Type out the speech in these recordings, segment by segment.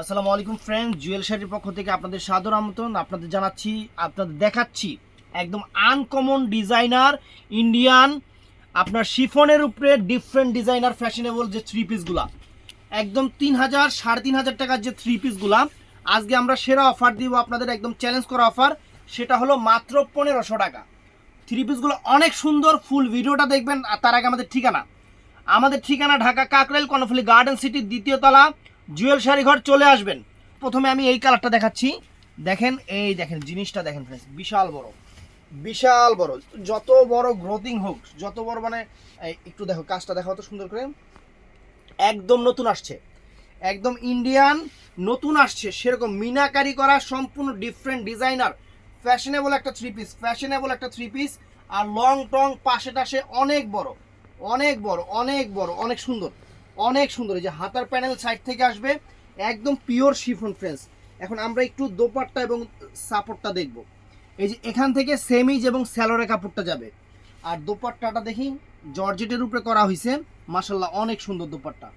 আসসালামু আলাইকুম ফ্রেন্ড জুয়েল শাড়ির পক্ষ থেকে আপনাদের সাদর আমন্ত্রণ। আপনাদের জানাচ্ছি, আপনাদের দেখাচ্ছি একদম আনকমন ডিজাইনার ইন্ডিয়ান আপনার শিফনের উপরে ডিফারেন্ট ডিজাইনার ফ্যাশনেবল যে থ্রি পিসগুলা একদম তিন হাজার, সাড়ে তিন হাজার টাকার যে থ্রি পিসগুলা আজকে আমরা সেরা অফার দিব, আপনাদের একদম চ্যালেঞ্জ করা অফার সেটা হলো মাত্র পনেরোশো টাকা। থ্রি পিসগুলো অনেক সুন্দর ফুল ভিডিওটা দেখবেন, আর তার আগে আমাদের ঠিকানা। আমাদের ঠিকানা ঢাকা কাকরাইল কর্ণফুলি গার্ডেন সিটির দ্বিতীয় তলা জুয়েল শাড়ি ঘর চলে আসবেন। প্রথমে আমি এই কালারটা দেখাচ্ছি। দেখেন, এই দেখেন, জিনিসটা দেখেন ফ্রেন্ডস বিশাল বড়। বিশাল বড়। যত বড় গ্রোথিং হোক, যত বড় মানে একটু দেখো, কাজটা দেখো তো সুন্দর করে। একদম নতুন আসছে। একদম ইন্ডিয়ান নতুন আসছে। সেরকম মিনাকারি করা সম্পূর্ণ ডিফারেন্ট ডিজাইনার ফ্যাশনেবল একটা থ্রি পিস ফ্যাশনেবল একটা থ্রি পিস আর লং টং পাশে টাশে অনেক বড়। অনেক বড় অনেক বড়, অনেক সুন্দর। অনেক সুন্দর, এই যে হাতার প্যানেল সাইড থেকে আসবে, একদম পিওর শিফন ফ্রেন্স এখন আমরা একটু দোপাট্টা এবং সাপোর্টটা দেখব। এই যে এখান থেকে সেমিজ এবং স্যালোরে কাপড়টা যাবে। আর দোপাট্টাটা দেখি, জর্জেটের উপরে করা হয়েছে মাসাল্লাহ অনেক সুন্দর দোপাট্টা।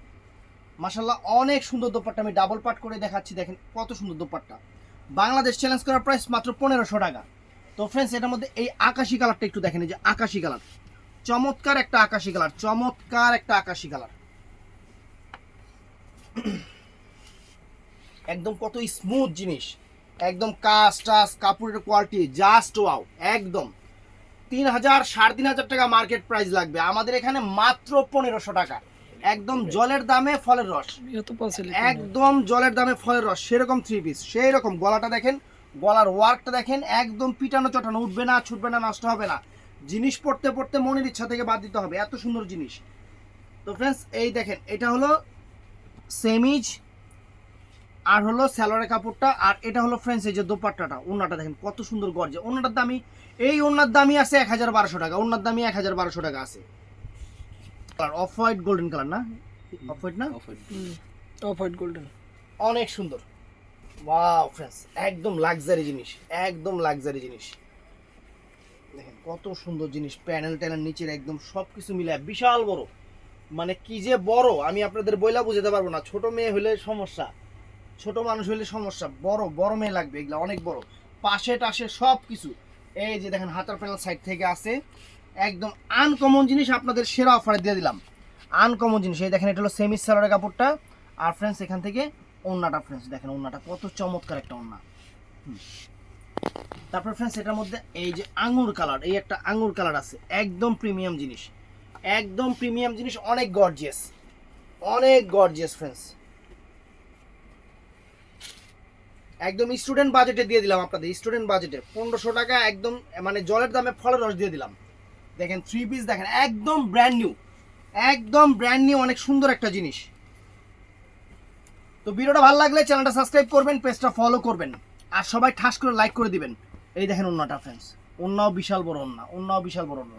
মাসাল্লাহ অনেক সুন্দর দোপাট্টা। আমি ডাবল পাট করে দেখাচ্ছি, দেখেন কত সুন্দর দোপাট্টা। বাংলাদেশ চ্যালেঞ্জ করার প্রাইস মাত্র পনেরোশো টাকা। তো ফ্রেন্ডস এটার মধ্যে এই আকাশি কালারটা একটু দেখেন, এই যে আকাশি কালার চমৎকার একটা আকাশি কালার চমৎকার একটা আকাশি কালার একদম কত স্মুথ জিনিস। একদম কাজ টাস কাপড়ের কোয়ালিটি জাস্ট ওয়াও একদম। তিন হাজার সাড়ে তিন হাজার টাকা মার্কেট প্রাইস লাগবে। আমাদের এখানে মাত্র পনেরোশো টাকা। একদম জলের দামে ফলের রস। একদম জলের দামে ফলের রস সেরকম থ্রি পিস সেই রকম গলাটা দেখেন গলার ওয়ার্কটা দেখেন একদম পিটানো চটানো উঠবে না ছুটবে না নষ্ট হবে না। জিনিস পড়তে পড়তে মনের ইচ্ছা থেকে বাদ দিতে হবে এত সুন্দর জিনিস। তো ফ্রেন্ডস এই দেখেন এটা হলো সেমিজ আর হলো স্যালোয়ারের কাপড়টা আর এটা হলো ফ্রেন্ডস এই যে দোপাট্টাটা ওনাটা দেখেন কত সুন্দর গর্জে। ওনাটার দামি এই ওনার দামি আছে এক হাজার বারোশো টাকা ওনার দামই এক হাজার বারোশো টাকা আছে। অফ হোয়াইট গোল্ডেন কালার না? অফ হোয়াইট না? অফ হোয়াইট গোল্ডেন অনেক সুন্দর। ওয়াও ফ্রেন্ডস একদম লাক্সারি জিনিস একদম লাক্সারি জিনিস। দেখেন কত সুন্দর জিনিস প্যানেল ট্যানেল নিচের একদম সব কিছু মিলে বিশাল বড়। মানে কি যে বড়, আমি আপনাদের বইলা বুঝাতে পারব না। ছোট মেয়ে হলে সমস্যা, ছোট মানুষ হলে সমস্যা। বড় বড় মেয়ে লাগবে এগুলো, অনেক বড়। পাশে টাশে সব কিছু এই যে দেখেন, হাতার প্যানেল সাইড থেকে আছে। একদম আনকমন জিনিস আপনাদের সেরা অফারে দিয়ে দিলাম। আনকমন জিনিস। এই দেখেন, এটা হলো সেমি সালোয়ারের কাপড়টা। আর ফ্রেন্ডস এখান থেকে ওন্নাটা ফ্রেন্ডস দেখেন ওন্নাটা, কত চমৎকার একটা ওন্না। তারপর ফ্রেন্ডস এটার মধ্যে এই যে আঙুর কালার এই একটা আঙুর কালার আছে। একদম প্রিমিয়াম জিনিস। একদম প্রিমিয়াম জিনিস, অনেক গর্জিয়াস অনেক গর্জিয়াস ফ্রেন্ডস একদম স্টুডেন্ট বাজেটে দিয়ে দিলাম আপনাদের স্টুডেন্ট বাজেটে পনেরোশো টাকা একদম মানে জলের দামে ফলের রস দিয়ে দিলাম। দেখেন থ্রি পিস দেখেন, একদম ব্র্যান্ড নিউ একদম ব্র্যান্ড নিউ অনেক সুন্দর একটা জিনিস। তো ভিডিওটা ভালো লাগলে চ্যানেলটা সাবস্ক্রাইব করবেন পেজটা ফলো করবেন। আর সবাই ঠাস করে লাইক করে দিবেন। এই দেখেন অন্যটা ফ্রেন্ডস অন্যও বিশাল বড় অন্য অন্যও বিশাল বড় অন্য